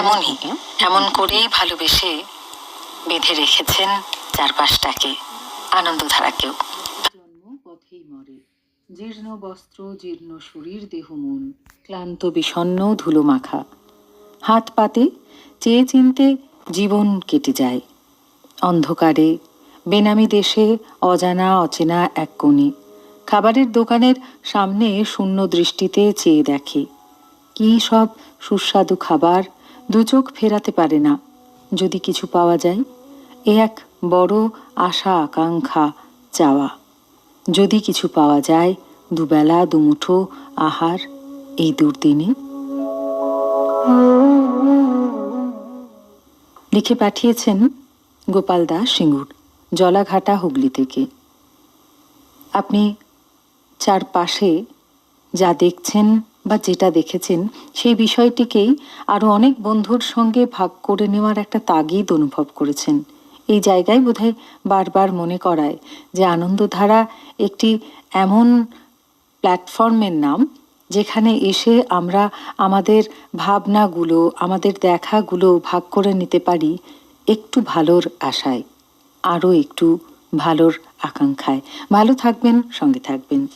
এমনই এমন করেই ভালোবেসে বেঁধে রেখেছেন চারপাশটাকে, আনন্দধারাকেও। পথেই মরে, জীর্ণ বস্ত্র, জীর্ণ শরীর, দেহ, মন, ক্লান্ত, বিষণ্ণ, ধুলো মাখা। হাত পাতে, চেয়ে চিনতে জীবন কেটে যায়। অন্ধকারে, বেনামি দেশে, অজানা, অচেনা এক কোণে, খাবারের দোকানের সামনে শূন্য দৃষ্টিতে চেয়ে দেখে, কি সব সুস্বাদু খাবার দু চোখ ফেরাতে পারে না। যদি কিছু পাওয়া যায়, এ এক বড় আশা আকাঙ্ক্ষা চাওয়া। যদি কিছু পাওয়া যায়, দুবেলা, দুমুঠো আহার এই দুর্দিনে। লিখে পাঠিয়েছেন গোপাল দাস সিঙ্গুর, জলাঘাটা হুগলি থেকে। আপনি চারপাশে যা দেখছেন বা যেটা দেখেছেন, সেই বিষয়টিকেই আরও অনেক বন্ধুর সঙ্গে ভাগ করে নেওয়ার একটা তাগিদ অনুভব করেছেন। এই জায়গায় বোধহয় বারবার মনে করায় যে আনন্দধারা একটি এমন প্ল্যাটফর্মের নাম, যেখানে এসে আমরা আমাদের ভাবনাগুলো, আমাদের দেখাগুলো ভাগ করে নিতে পারি একটু ভালোর আশায় আরও একটু ভালোর আকাঙ্ক্ষায়। ভালো থাকবেন, সঙ্গে থাকবেন।